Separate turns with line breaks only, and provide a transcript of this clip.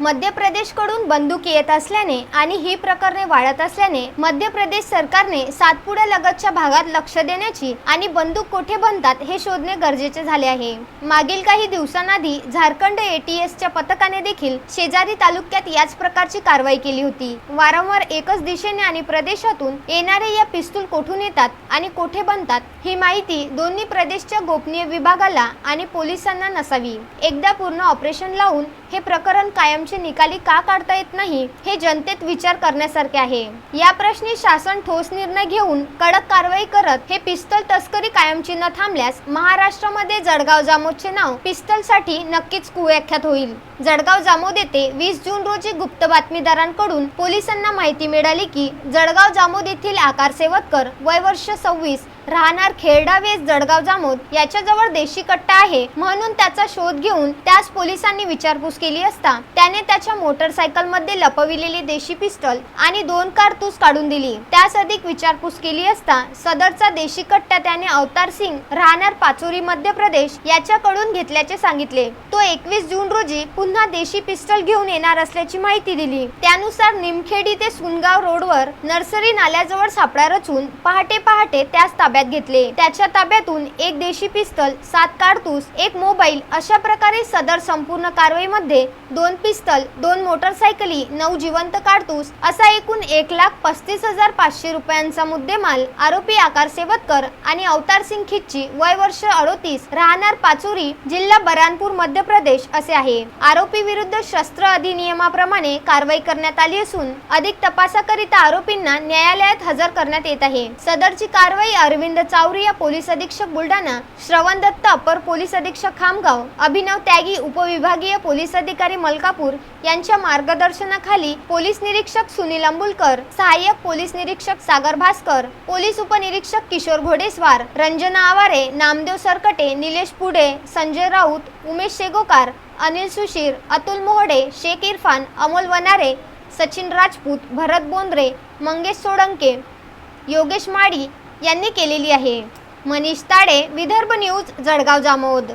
मध्य प्रदेशकडून बंदूक येत असल्याने आणि ही प्रकरणे वाढत असल्याने मध्य प्रदेश सरकारने सातपुडा लगतच्या भागात लक्ष देण्याची आणि बंदूक कोठे बनतात हे शोधणे गरजेचे झाले आहे. मागील काही दिवसांआधी झारखंड एटीएसच्या पथकाने देखील शेजारी तालुक्यात याच प्रकारची कारवाई केली होती. वारंवार एकच दिशेने आणि प्रदेशातून येणारे या पिस्तूल कोठून येतात आणि कोठे बनतात ही माहिती दोन्ही प्रदेशच्या गोपनीय विभागाला आणि पोलिसांना नसावी. एकदा पूर्ण ऑपरेशन लावून हे प्रकरण कायमचे निकाली का काढता येत नाही हे जनतेत विचार करण्यासारखे आहे. या प्रश्नी शासन ठोस निर्णय घेऊन कडक कारवाई करत हे पिस्तल तस्करी कायमची न थांबल्यास महाराष्ट्रामध्ये जळगाव जामोदचे नाव पिस्तलसाठी नक्कीच कुव्याख्यात होईल. जळगाव जामोद येथे वीस जून रोजी गुप्त बातमीदारांकडून पोलिसांना माहिती मिळाली की जळगाव जामोद येथील आकार सेवतकर वय वर्ष सव्वीस राहणार खेरडा वेस जळगाव जामोद याच्याजवळ देशी कट्टा आहे म्हणून त्याचा शोध घेऊन त्यास पोलिसांनी विचारपूस केली असता त्याने त्याच्या मोटरसायकलमध्ये लपविलेली देशी पिस्टल आणि दोन कारतूस काढून दिली. त्यास अधिक विचारपूस केली असता सदरचा देशी कट्टा त्याने अवतार सिंग राहणार पाचोरी मध्य प्रदेश याच्याकडून घेतल्याचे सांगितले. तो एकवीस जून रोजी पुन्हा देशी पिस्टल घेऊन येणार असल्याची माहिती दिली. त्यानुसार निमखेडी ते सुनगाव रोडवर नर्सरी नाल्याजवळ सापळा रचून पहाटे पहाटे त्यास ताब्यात घेतले. त्याच्या ताब्यातून एक देशी पिस्तल सात कारतूस एक मोबाईल अशा प्रकारे सदर संपूर्ण कारवाईमध्ये दोन पिस्तल दोन मोटरसायकली नऊ जिवंत कारतूस असा एकूण एक लाख पस्तीस हजार पाचशे रुपयांचा मुद्देमाल आरोपी आकार सेवतकर आणि अवतार सिंग खिच्ची वय वर्ष अडोतीस राहणार पाचोरी जिल्हा बरानपूर मध्य प्रदेश असे आहे. आरोपी विरुद्ध शस्त्र अधिनियमाप्रमाणे कारवाई करण्यात आली असून अधिक तपासाकरिता आरोपींना न्यायालयात हजर करण्यात येत आहे. सदरची कारवाई अरविंद चाव बावरिया पोलीस अधीक्षक बुलढाणा श्रवण दत्त अपर पोलीस अधीक्षक खामगाव अभिनव त्यागी उपविभागीय पोलीस अधिकारी मलकापूर यांच्या मार्गदर्शनाखाली पोलीस निरीक्षक सुनील अंबुलकर सहाय्यक पोलीस निरीक्षक सागर भास्कर पोलीस उपनिरीक्षक किशोर घोडेस्वार रंजना आवारे नामदेव सरकटे निलेश पुढे संजय राऊत उमेश शेगोकार अनिल सुशीर अतुल मोहडे शेख इरफान अमोल वनारे सचिन राजपूत भरत बोंद्रे मंगेश सोडंके योगेश माडी यांनी केलेली आहे. मनीष ताडे विदर्भ न्यूज जळगाव जामोद.